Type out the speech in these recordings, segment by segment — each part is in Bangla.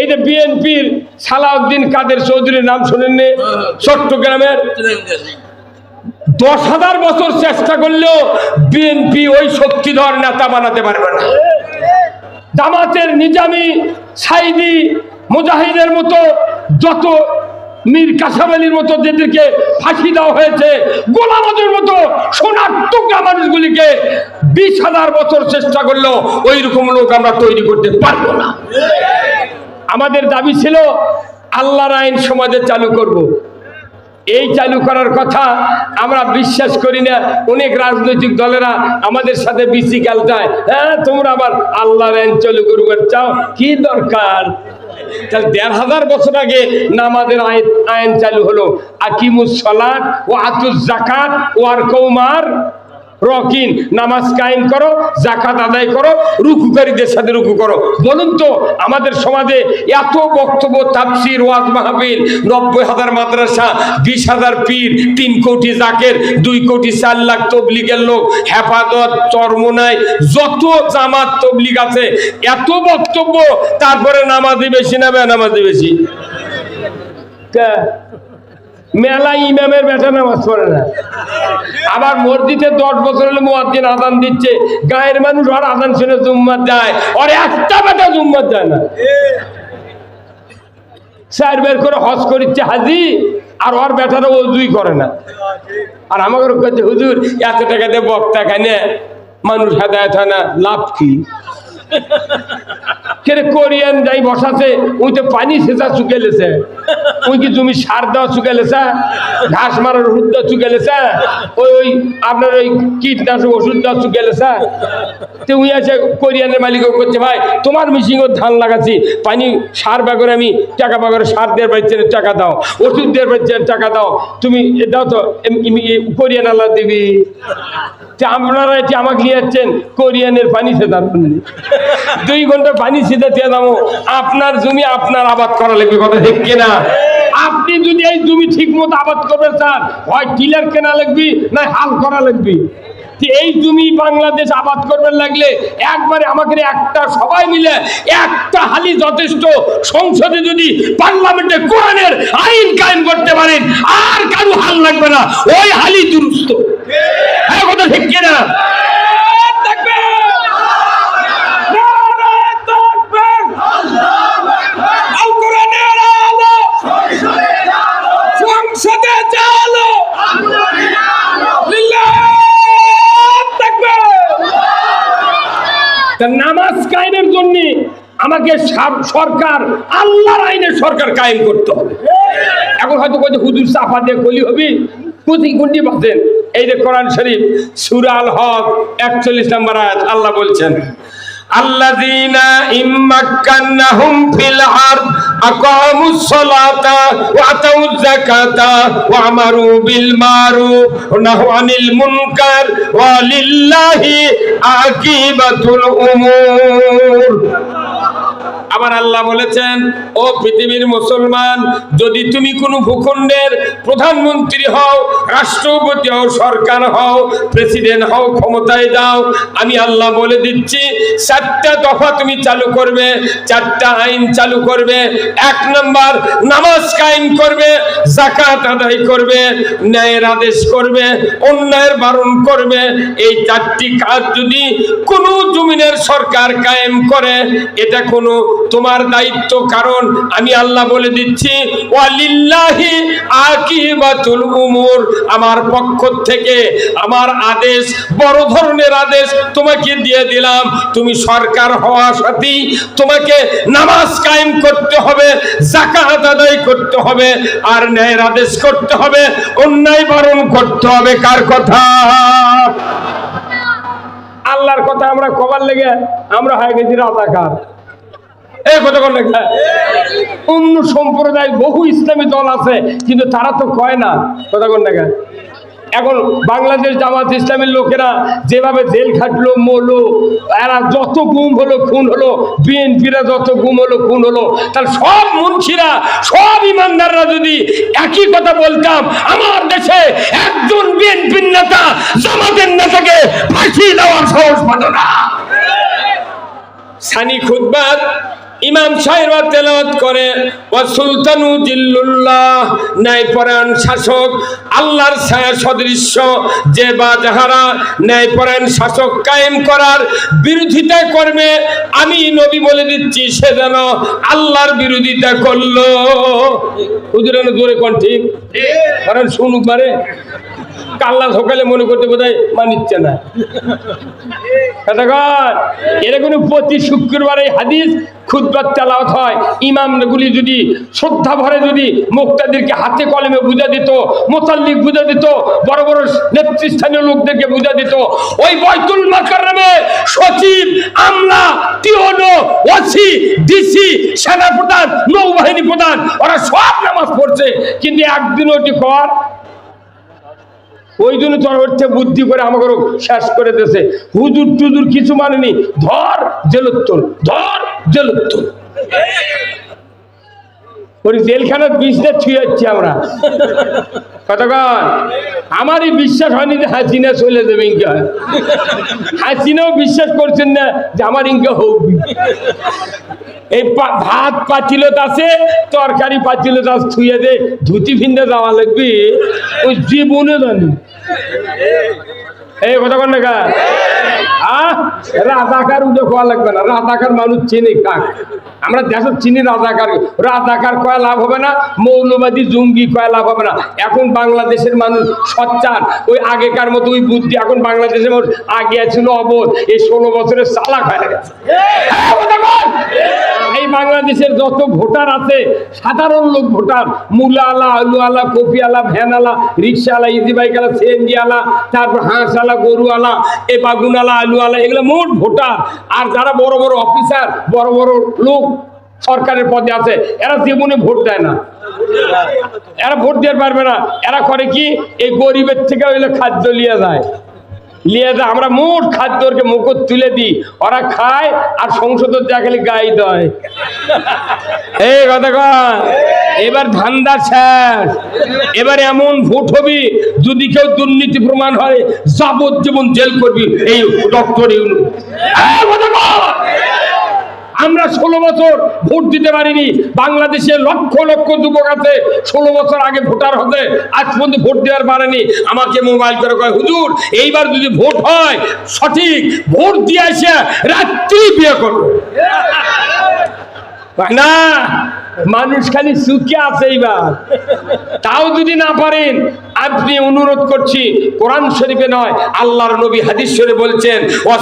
এই যে বিএনপির সালাউদ্দিন কাদের চৌধুরীর নাম শোনেননি? চট্টগ্রামের দশ হাজার বছর চেষ্টা করলেও বিএনপি ওই শক্তিধর নেতা বানাতে পারবে না। জামাতের নিজামি সাইদি মুজাহিদের মতো যত মীর কাসাম মতো যাদেরকে ফাঁসি দেওয়া হয়েছে, গোলামদের মতো সোনার টুকরা মানুষগুলিকে বিশ হাজার বছর চেষ্টা করলেও ওই রকম লোক আমরা তৈরি করতে পারব না। আমাদের দাবি ছিল, আল্লাহর আইন সমাজে চালু করব। এই চালু করার কথা আমরা বিশ্বাস করি না। অনেক রাজনৈতিক দলেরা আমাদের সাথে বিসি খেলতায়। হ্যাঁ তোমরা আবার আল্লাহর আইন চালু করবে চাও? কি দরকার? তাহলে দেড় হাজার বছর আগে নামাজের আইন আইন চালু হলো। আকিমুস সালাত ও আতুস জাকাত ও আর কৌমার রকিন, নামাজ কায়েম করো জাকাত আদায় করো, রুকুকারীদের সাথে রুকু করো। বলুন তো, আমাদের সমাজে এত বক্তব্য, তাফসির, ওয়াজ মাহফিল, নব্বই হাজার মাদ্রাসা, বিশ হাজার পীর, তিন কোটি জাকের, দুই কোটি চার লাখ তবলিগের লোক, হেফাজত চরমোনাই যত জামাত তবলিগ আছে, এত বক্তব্য, তারপরে নামাজি বেশি না বেনামাজি বেশি। মেলা ইমামের বেটা নামাজ পড়ে না। আবার মসজিদে দশ বছর হলে মুয়াজ্জিন আদান দিচ্ছে। গায়ের মানুষ আর আদান শুনে জুম্মাত যায়। আর একটা বেটা জুম্মাত যায় না। চার বের করে হজ করিচ্ছে হাজি, আর ওর বেটারা ওজুই করে না। আর আমাকে কাছে হুজুর, এত টাকা দিয়ে বক্তা খানে মানুষ হেদায়ত হয় না, লাভ কি? কেরে কোরিয়ান যাই বসাছে ওই তো পানি সেচা চুকেলেছে ওই কি জমি সার দেওয়া চুকেলেছে ঘাস মারার ওষুধ দেওয়া চুকেলেছে ওই ওই আপনার ওই কীটনাশক ওষুধ দেওয়া চুকেলেছে তো উই আছে কোরিয়ানের মালিকও করছে, ভাই, তোমার মিশিংও ধান লাগাচ্ছি। পানি সার বাগরে আমি টাকা বাগরে সার দেওয়ার পাইছে টাকা দাও। ওষুধ দেওয়ার পাইছে টাকা দাও। তুমি দাও তো কোরিয়ান আল্লাহ দিবি। আপনারা এটি আমাকে নিয়ে যাচ্ছেন কোরিয়ানের পানি সেদার দুই ঘণ্টা পানি সেদা দিয়ে দামো আপনার জমি আপনার আবাদ করা লাগবে, কথা ঠিক কিনা? আপনি যদি এই জমি ঠিক মতো আবাদ করবেন, স্যার, হয় টিলার কেনা লাগবে না হাল করা লাগবে? এই জমি বাংলাদেশ আবাদ করবেন লাগলে একবারে আমাকে একটা সবাই মিলে একটা হালি যথেষ্ট সংসদে যদি পার্লামেন্টে কোরআনের আইন কায়েম করতে পারেন, আর কারও হাল লাগবে না। ওই হালি দুরুস্ত। হ্যাঁ কথা ঠিক কিনা? নামাজ কায়েমের জন্য আমাকে সরকার, আল্লাহর আইনে সরকার কায়েম করতে হবে। এখন হয়তো কইতে হুজুর সাফা দিয়ে কলি হবি? প্রতি কুন্ডি বাঁধেন। এই যে কোরআন শরীফ সুরাল হক, একচল্লিশ নম্বর আয়াত, আল্লাহ বলছেন আল্লাহ ইম্মাক্কান্নাহুম ফিল আরদ أقاموا الصلاة وآتوا الزكاة وأمروا بالمعروف ونهوا عن المنكر ولله عاقبة الأمور আবার আল্লাহ বলেছেন, ও পৃথিবীর মুসলমান, যদি তুমি কোনো ভূখণ্ডের প্রধানমন্ত্রী হও, রাষ্ট্রপতি হও, সরকার হও, প্রেসিডেন্ট হও, ক্ষমতায় দাও আমি আল্লাহ বলে দিচ্ছি চারটা দফা তুমি চালু করবে, চারটা আইন চালু করবে, এক নম্বর নামাজ কায়েম করবে জাকাত আদায় করবে, ন্যায়ের আদেশ করবে, অন্যায়ের বারণ করবে, এই চারটি কাজ যদি কোনো জমিনের সরকার কায়েম করে, এটা কোনো তোমার দায়িত্ব কারণ আমি আল্লাহ বলে দিচ্ছি, ওয়ালিল্লাহি আমার পক্ষ থেকে আমার আদেশ, বড় ধরনের আদেশ তোমাকে দিয়ে দিলাম। তুমি সরকার হওয়া সাথী, তোমাকে নামাজ কায়েম করতে হবে জাকাত আদায় করতে হবে, আর ন্যায়ের আদেশ করতে হবে, অন্যায় বারণ করতে হবে। কার কথা? আল্লাহর কথা আমরা কবার লেগে আমরা হয়ে গেছি রাজাকার। কথা অন্য সম্প্রদায় বহু ইসলামী দল আছে, কিন্তু তারা তো কয় না? কথা লেখা এখন বাংলাদেশ জামাত ইসলামের লোকেরা যেভাবে জেল খাটলো, মরলো, এরা যত গুম হলো, খুন হলো, বিএনপিরা যত গুম হলো, খুন হলো, তাহলে সব মুন্সিরা, সব ইমানদাররা যদি একই কথা বলতাম, আমার দেশে একজন বিএনপির নেতা, জামাতের নেতাকে ফাঁসি দেওয়ার সাহস পাতো না। সানি খুদবাত ইমাম সাহেবা তেলাওয়াত করে ও সুলতানু জিল্লুল্লাহ। ন্যায়পরায়ণ শাসক, আল্লাহর ছায়া সদৃশ্য, যে বা যাহারা ন্যায়পরায়ণ শাসক কায়েম করার বিরোধিতা করবে, আমি নবী বলে দিচ্ছি, সে যেন আল্লাহর বিরোধিতা করল। হুজুরানো জোরে ঠিক? কারণ শুনুক মারে। কাল্লা সকালে মনে করতে বোধ হয় মানিচ্ছে না। কথাগর এরকম প্রতি শুক্রবারে হাদিস খুদ্বার তেলাওয়াত হয়। ইমামগুলি যদি শ্রদ্ধা ভরে যদি মুক্তাদেরকে হাতে কলমে বুঝা দিত, মোতাল্লিক বুঝা দিত, বড় বড় নেতৃস্থানীয় লোকদেরকে বুঝা দিত, ওই বৈতুল মাকারমে সচিব, আমলা, টিওনো, ওসি, ডিসি সেনা প্রধান নৌবাহিনী প্রধান, ওরা সব নামাজ পড়ছে। কিন্তু একদিন ওটি কর ওই জন্য হচ্ছে, বুদ্ধি করে আমাকে শেষ করে দিয়েছে। হুজুর টুজুর কিছু মানেনি। ধর জেলোত্তর ধর জেলোত্তর ওই জেলখানার বিজনেস ছুঁয়ে যাচ্ছি আমরা। কতক্ষণ? আমারই বিশ্বাস হয়নি যে হাসিনা চলে যাবে ইনকা। হাসিনাও বিশ্বাস করছেন না যে আমার ইনকা হোক। এই ভাত পাচিলত আছে, তরকারি পাচিলত আছে, ছুঁয়ে দে, ধুতি ফিন্দে যাওয়া লাগবে। ওই জীবনে জানি। এই কথা না রাজাকার লাগবে না? রাজাকার মানুষ চিনি কাক? আমরা চিনি রাজাকার। রাজাকার কয়া লাভ হবে না? মৌলবাদী জঙ্গি কয়া লাভ হবে না? এখন বাংলাদেশের মানুষ সচ্চার। ওই আগেকার মতো ওই বুদ্ধি এখন বাংলাদেশের মানুষ আগে ছিল অবোধ। এই ষোলো বছরের চালাক হয়ে গেছে। এই বাংলাদেশের যত ভোটার আছে, সাধারণ লোক ভোটার মূলা আলা আলু আলা কপি আলা ভ্যান আলা রিক্সা আলা ইজি বাইক আলা সিএনজি আলা তারপর হাঁস আলা গরু আলা এ বাগুন আলা আলু আলা এগুলো মোট ভোটার। আর যারা বড় বড় অফিসার বড় বড় লোক সরকারের পদে আছে এরা জীবনে ভোট দেয় না। এরা ভোট দিতে পারবে না। এরা করে কি? এই গরিবের থেকে হইলে খাদ্য নিয়ে যায়। লিয়ে যায় আমরা মোট খাদ্যকে মুখত তুলে দিই। ওরা খায় আর সংসদের যা খালি গাই দেয়। এই কথা কয়, এবার ধান্দা শেষ। এবার এমন ভোট হবি, যদি কেউ দুর্নীতি প্রমাণ হয়, যাবজ্জীবন জেল করবি এই ডক্টর। আমরা ষোলো বছর ভোট দিতে পারিনি, বাংলাদেশে লক্ষ লক্ষ যুবক আছে। ষোলো বছর আগে ভোটার হতে, আজ পর্যন্ত ভোট দেওয়ার পারেনি। আমাকে মোবাইল করে কয়, হুজুর, এইবার যদি ভোট হয়, সঠিক ভোট দিয়ে এসে রাত্রি বিয়ে করব। না মানুষ খালি সুখে আছে এইবার। তাও যদি না পারেন, আপনি অনুরোধ করছি, কোরআন শরীফে নয়, আল্লাহর নবী হাদিস শরীফে বলছেন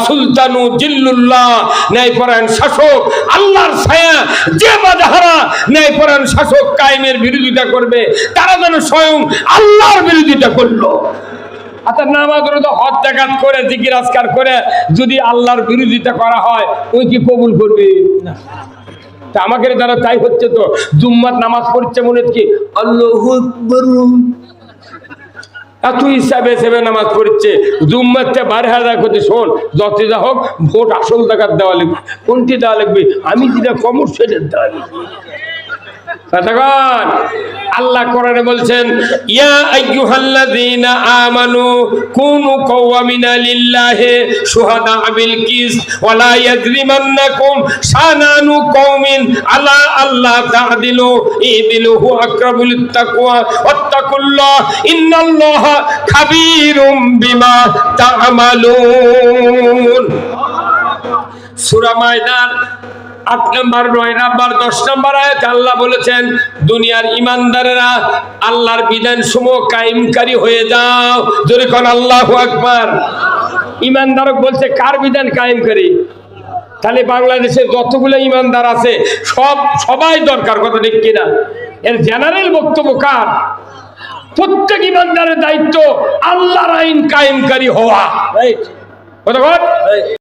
সুলতানু জিল্লুল্লাহ ন্যায়পরায়ণ শাসক, আল্লাহর ছায়া, যে বাধারা ন্যায়পরায়ণ শাসক কায়েমের বিরোধিতা করবে, তারা যেন স্বয়ং আল্লাহর বিরোধিতা করল। আচ্ছা নামাজ রোজা জাকাত করে, জিকির করে, যদি আল্লাহর বিরোধিতা করা হয়, ওই কি কবুল করবে? না। তা আমাকে দ্বারা তাই হচ্ছে তো। জুম্মাত নামাজ পড়ছে মনে কি? আল্লাহ এত হিসাবে হিসেবে নামাজ পড়ছে। জুম্মাতটা বারে হাজার করছে শোন যত যা হোক, ভোট আসল টাকার দেওয়া লাগবে। কোনটি দেওয়া লাগবে? আমি যেটা কমর সেটার দেওয়া লাগবে। আল্লাহ কোরআনে বলছেন, ইয়া আইয়ুহাল্লাযীনা আমানু কুনু কাওয়ামিনা লিল্লাহি শুহাদা বিল কিস ওয়ালা ইয়াজরিমান্নাকুম শানানু কওমিন, আলা আল্লাহ তা'দিলু ইদিলু হু আকরাবু লিত্তাকওয়া ওয়াত্তাকুল্লাহ, ইন্নাল্লাহা খাবীরুম বিমা তা'মালুন। সূরা মায়দান আট নম্বর, নয় নম্বর, দশ নম্বর আয়াত আল্লাহ বলেছেন, দুনিয়ার ইমানদারেরা আল্লাহর বিধান সমূহ কায়েমকারী হয়ে যাও। যদি কোন, আল্লাহ আকবার। ইমানদারক বলছে, কার বিধান কায়েমকারী? তাহলে বাংলাদেশে যতগুলো ইমানদার আছে, সব, সবাই দরকার, কথা ঠিক কিনা? এর জেনারেল বক্তব্য কার? প্রত্যেক ইমানদারের দায়িত্ব আল্লাহর আইন কায়েমকারী হওয়া। কথা?